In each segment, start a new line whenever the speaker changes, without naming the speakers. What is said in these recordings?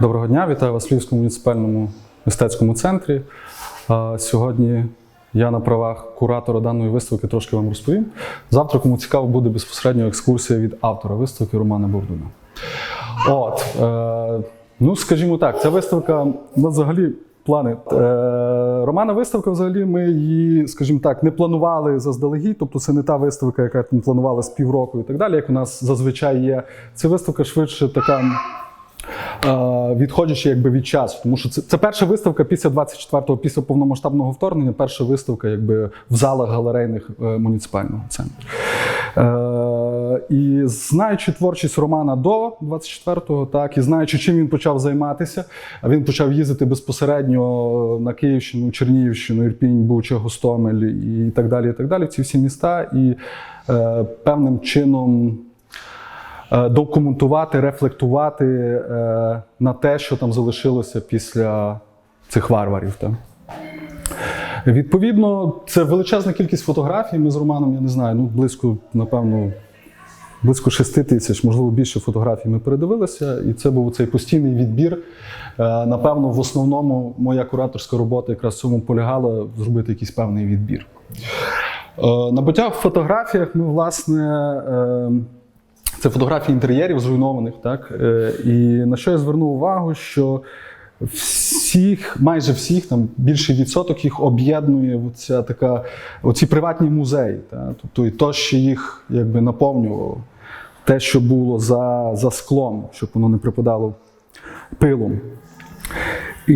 Доброго дня, вітаю вас в Львівському муніципальному мистецькому центрі. Сьогодні я на правах куратора даної виставки трошки вам розповім. Завтра, кому цікаво, буде безпосередньо екскурсія від автора виставки Романа Бордуна. От, е, ну скажімо так, ця виставка у нас взагалі плани. Е, Романа виставка, взагалі, ми її, скажімо так, не планували заздалегідь. Тобто це не та виставка, яка там планувала з півроку і так далі, як у нас зазвичай є. Це виставка швидше така. Відходячи якби від часу, тому що це, це перша виставка після 24-го, після повномасштабного вторгнення, перша виставка якби в залах галерейних е, муніципального центру. Е, і знаючи творчість Романа до 24-го, так і знаючи, чим він почав займатися, він почав їздити безпосередньо на Київщину, Чернігівщину, Ірпінь, Буча, Гостомель і так далі. І так далі, в ці всі міста, і е, певним чином. Е, Документувати, рефлектувати е, на те, що там залишилося після цих варварів. Відповідно, це величезна кількість фотографій. Ми з Романом, я не знаю, ну близько, напевно, близько 6 тисяч, можливо, більше фотографій ми передивилися, і це був цей постійний відбір. Е, Напевно, в основному моя кураторська робота якраз в цьому полягала зробити якийсь певний відбір. Е, Набуття в фотографіях ми, власне. Це фотографії інтер'єрів зруйнованих, так? Е, І на що я звернув увагу, що всіх, майже всіх, там більший відсоток їх об'єднує оця така, оці приватні музеї. Так? Тобто і то, що їх якби наповнювало, те, що було за, за склом, щоб воно не припадало пилом. І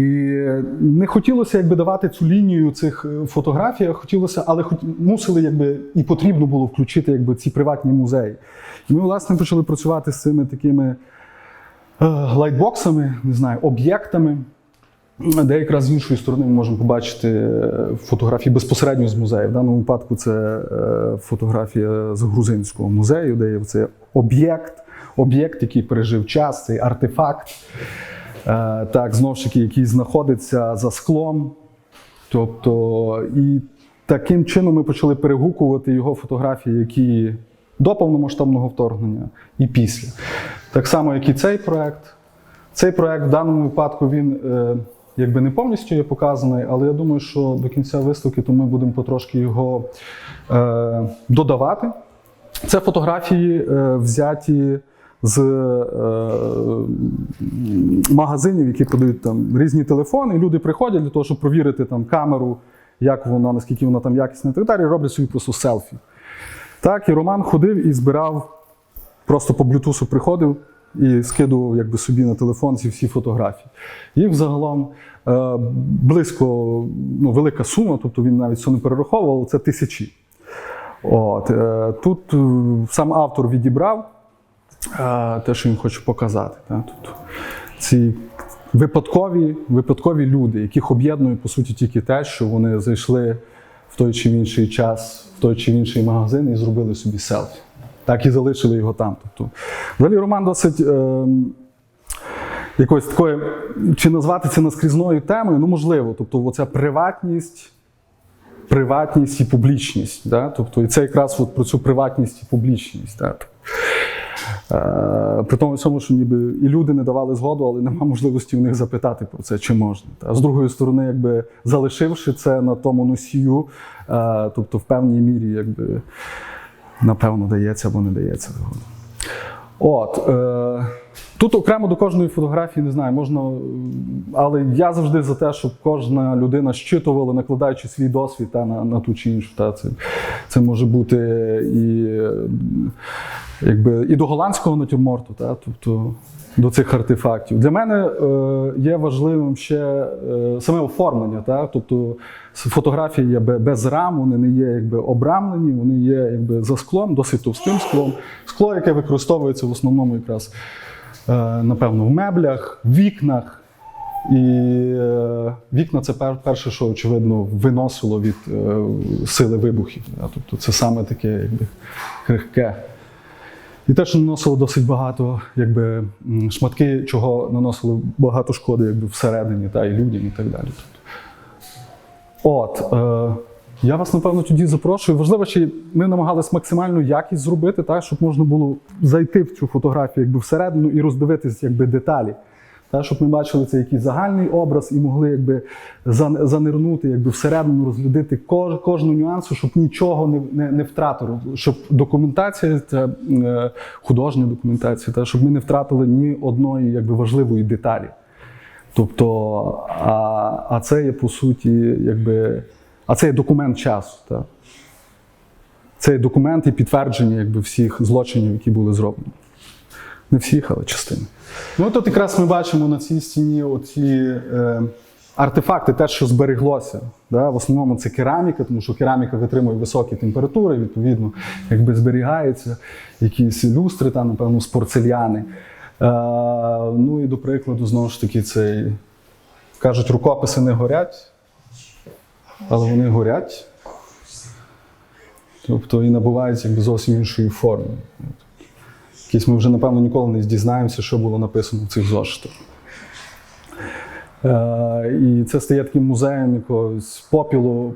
не хотілося якби давати цю лінію цих е, фотографій, хотілося, але хоч мусили якби і потрібно було включити якби ці приватні музеї. І ми, власне, почали працювати з цими такими е, лайтбоксами, не знаю, об'єктами, де якраз з іншої сторони ми можемо побачити е, фотографії безпосередньо з музею. В даному випадку це е, фотографія з грузинського музею, де є цей об'єкт, об'єкт, який пережив час, цей артефакт. Е, Так, таки, який знаходиться за склом. Тобто, і таким чином ми почали перегукувати його фотографії, які до повномасштабного вторгнення і після. Так само, як і цей проект. Цей проект в даному випадку він е, якби не повністю є показаний, але я думаю, що до кінця виставки то ми будемо потрошки його е, додавати. Це фотографії взяті з е, магазинів, які продають там різні телефони. І люди приходять для того, щоб провірити там камеру, як вона, наскільки вона там якісна і так далі, роблять собі просто селфі. Так, і Роман ходив і збирав, просто по блютусу приходив і скидував якби, собі на телефон ці всі фотографії. Їх загалом е, близько ну, велика сума, тобто він навіть це не перераховував, це тисячі. От, е, тут е, сам автор відібрав те, що він хоче показати. Тут ці випадкові, випадкові люди, яких об'єднує по суті тільки те, що вони зайшли в той чи інший час, в той чи в інший магазин і зробили собі селфі. Так і залишили його там. Тобто, взагалі Роман досить. Е, Якоюсь такою, чи назвати це наскрізною темою, ну можливо. Тобто, оця приватність, приватність і публічність. Да? Тобто, і це якраз от про цю приватність і публічність. Да? Е, При тому всьому, що ніби і люди не давали згоду, але нема можливості в них запитати про це, чи можна. А з другої сторони, якби залишивши це на тому носію, е, тобто в певній мірі, якби напевно, дається або не дається. От. Е, Тут окремо до кожної фотографії не знаю, можна, але я завжди за те, щоб кожна людина щитувала, накладаючи свій досвід та, на, на ту чи іншу. Та, це, це може бути і, якби, і до голландського натюрморту, та, тобто до цих артефактів. Для мене е, є важливим ще е, саме оформлення. Та, тобто фотографії є без рам, вони не є якби, обрамлені, вони є якби, за склом, досить товстим склом. Скло, яке використовується в основному якраз напевно, в меблях, в вікнах. І е, вікна це перше, що очевидно виносило від е, сили вибухів. Тобто це саме таке якби, крихке. І те, що наносило досить багато, якби, шматки, чого наносило багато шкоди якби, всередині, та, і людям, і так далі. От, е, я вас, напевно, тоді запрошую. Важливо, що ми намагалися максимальну якість зробити, так, щоб можна було зайти в цю фотографію якби, всередину і роздивитись якби, деталі. Та, щоб ми бачили це якийсь загальний образ і могли якби занирнути якби всередину, розглядати кож, кожну нюансу, щоб нічого не, не, не втратили, щоб документація, це е, художня документація, та, щоб ми не втратили ні одної якби, важливої деталі. Тобто, а, а це є по суті, якби, а це є документ часу. Та. Це є документ і підтвердження якби, всіх злочинів, які були зроблені. Не всіх, але частини. Ну тут якраз ми бачимо на цій стіні оці е, артефакти, те, що збереглося. Да? В основному це кераміка, тому що кераміка витримує високі температури, відповідно, якби зберігається, якісь люстри, там, напевно, з. Е, ну і до прикладу, знову ж таки, цей кажуть, рукописи не горять, але вони горять. Тобто і набувають якби зовсім іншої форми. Якісь ми вже, напевно, ніколи не дізнаємося, що було написано в цих зошитах. Е, і це стає таким музеєм якогось попілу,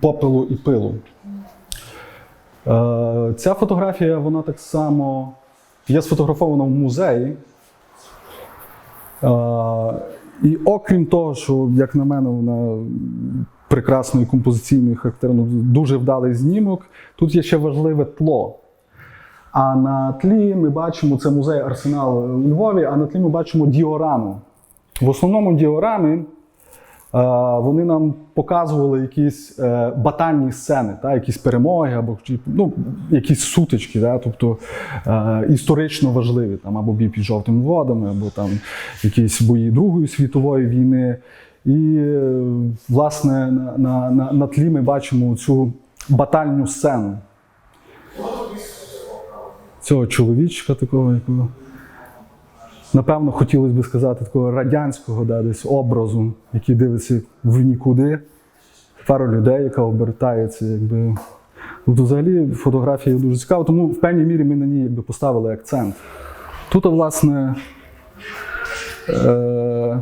попелу і пилу. Е, ця фотографія, вона так само є сфотографована в музеї. Е, і окрім того, що, як на мене, вона прекрасно і композиційно характерно, дуже вдалий знімок, тут є ще важливе тло. А на тлі ми бачимо це музей Арсенал у Львові, а на тлі ми бачимо діораму. В основному діорами е, вони нам показували якісь е, батальні сцени, та, якісь перемоги або ну, якісь сутички, та, тобто е, історично важливі, там, або бій під жовтими водами, або там якісь бої Другої світової війни. І, е, власне, на, на, на, на тлі ми бачимо цю батальну сцену цього чоловічка такого, якого. Напевно, хотілося б сказати, такого радянського да, десь образу, який дивиться в нікуди. Пара людей, яка обертається, якби. Тобто, взагалі, фотографія дуже цікава, тому в певній мірі ми на ній якби, поставили акцент. Тут, власне, е,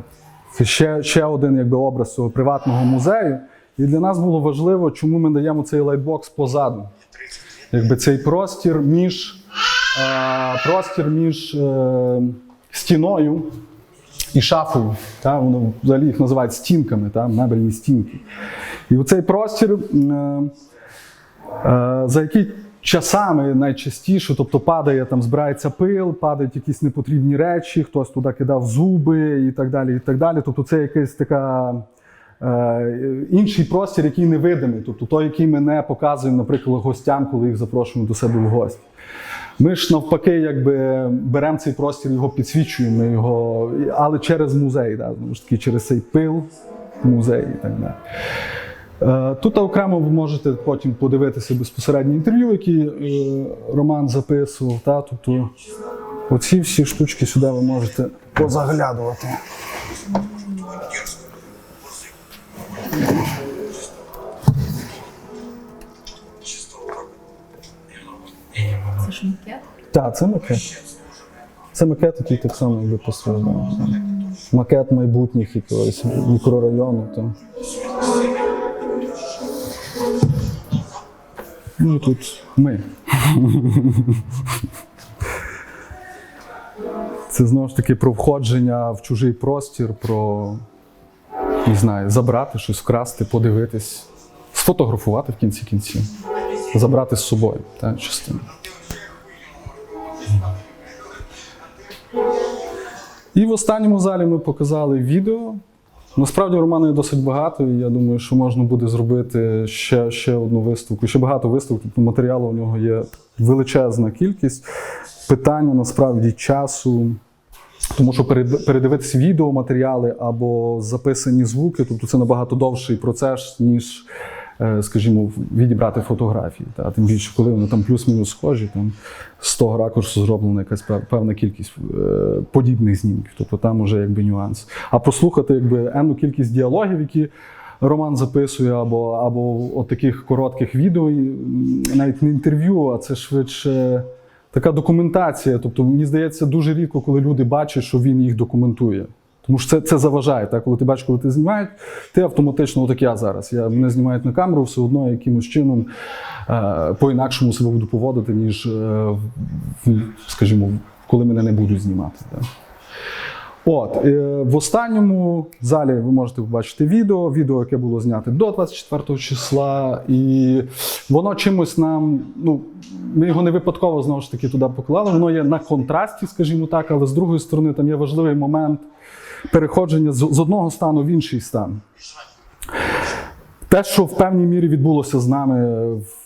це ще, ще один якби, образ цього приватного музею. І для нас було важливо, чому ми даємо цей лайтбокс позаду. Якби цей простір між, е, простір між е, стіною і шафою. Та? Воно взагалі їх називають стінками, та? мебельні стінки. І оцей простір, е, е, за який часами найчастіше, тобто падає, там збирається пил, падають якісь непотрібні речі, хтось туди кидав зуби і так далі. і так далі. Тобто це якась така. Е, інший простір, який невидимий, тобто той, який ми не показуємо, наприклад, гостям, коли їх запрошуємо до себе в гості. Ми ж навпаки, якби беремо цей простір, його підсвічуємо, його, але через музей, да, знову ж таки, через цей пил, музей і так далі. Е, Тут окремо ви можете потім подивитися безпосередньо інтерв'ю, які е, Роман записував. Та, тобто, оці всі штучки сюди ви можете позаглядувати.
Це ж макет?
Так, це макет. Це макет, який так само якби постраждав. Макет майбутніх якогось мікрорайону. То. Ну тут ми. Це знову ж таки про входження в чужий простір, про не знаю, забрати щось, вкрасти, подивитись, сфотографувати в кінці кінців, забрати з собою та, частину. І в останньому залі ми показали відео. Насправді роману є досить багато, і я думаю, що можна буде зробити ще, ще одну виставку. Ще багато виставок, тобто матеріалу у нього є величезна кількість. Питання насправді часу. Тому що перед- передивитися відеоматеріали або записані звуки, тобто це набагато довший процес, ніж, скажімо, відібрати фотографії. Та? Тим більше, коли вони там плюс-мінус схожі, там з того ракурсу зроблена якась певна кількість е, подібних знімків. Тобто там вже якби нюанс. А прослухати якби енну кількість діалогів, які Роман записує, або, або от таких коротких відео, навіть не інтерв'ю, а це швидше така документація. Тобто, мені здається, дуже рідко, коли люди бачать, що він їх документує. Тому що це, це заважає. Так? Коли ти бачиш, коли ти знімають, ти автоматично, от як я зараз. Я, мене знімають на камеру, все одно якимось чином е, по-інакшому себе буду поводити, ніж, е, в- скажімо, коли мене не будуть знімати. Так? От, е, в останньому залі ви можете побачити відео, відео, яке було знято до 24 числа, і воно чимось нам, ну, ми його не випадково знову ж таки туди поклали. Воно є на контрасті, скажімо так, але з другої сторони там є важливий момент переходження з, одного стану в інший стан. Те, що в певній мірі відбулося з нами в,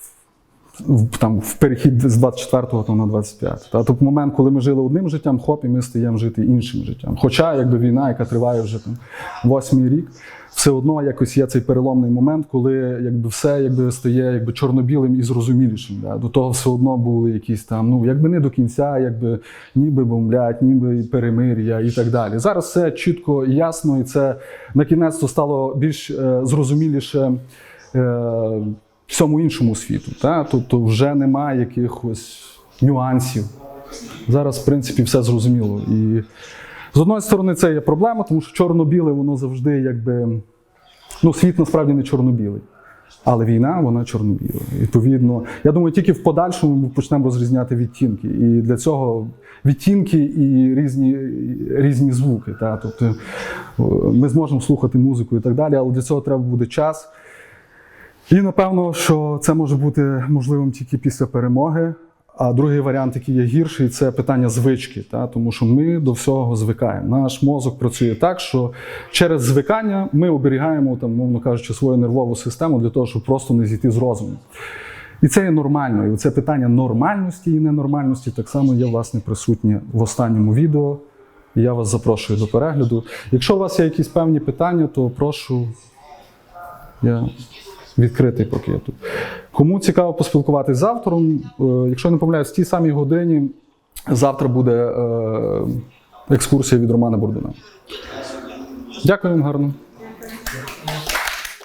там, в перехід з 24-го там, на 25. Та, тобто момент, коли ми жили одним життям, хоп, і ми стаємо жити іншим життям. Хоча якби війна, яка триває вже там, восьмий рік, все одно якось є цей переломний момент, коли якби все якби стає якби чорно-білим і зрозумілішим. Да? До того все одно були якісь там, ну якби не до кінця, якби ніби бомблять, ніби перемир'я і так далі. Зараз все чітко і ясно, і це на кінець стало більш е, зрозуміліше. Е, всьому іншому світу. Та? Тобто вже немає якихось нюансів. Зараз, в принципі, все зрозуміло. І з одної сторони, це є проблема, тому що чорно-біле воно завжди якби. Ну, світ насправді не чорно-білий. Але війна, вона чорно-біла. Відповідно, я думаю, тільки в подальшому ми почнемо розрізняти відтінки. І для цього відтінки і різні, різні звуки. Та? Тобто ми зможемо слухати музику і так далі, але для цього треба буде час. І напевно, що це може бути можливим тільки після перемоги. А другий варіант, який є гірший, це питання звички, та? тому що ми до всього звикаємо. Наш мозок працює так, що через звикання ми оберігаємо, там, мовно кажучи, свою нервову систему для того, щоб просто не зійти з розуму. І це є нормально. І це питання нормальності і ненормальності так само є власне присутнє в останньому відео. Я вас запрошую до перегляду. Якщо у вас є якісь певні питання, то прошу. Я відкритий поки я тут. Кому цікаво поспілкуватися з автором, е, якщо не помиляюсь, в тій самій годині завтра буде е, екскурсія від Романа Бурдуна. Дякую вам гарно.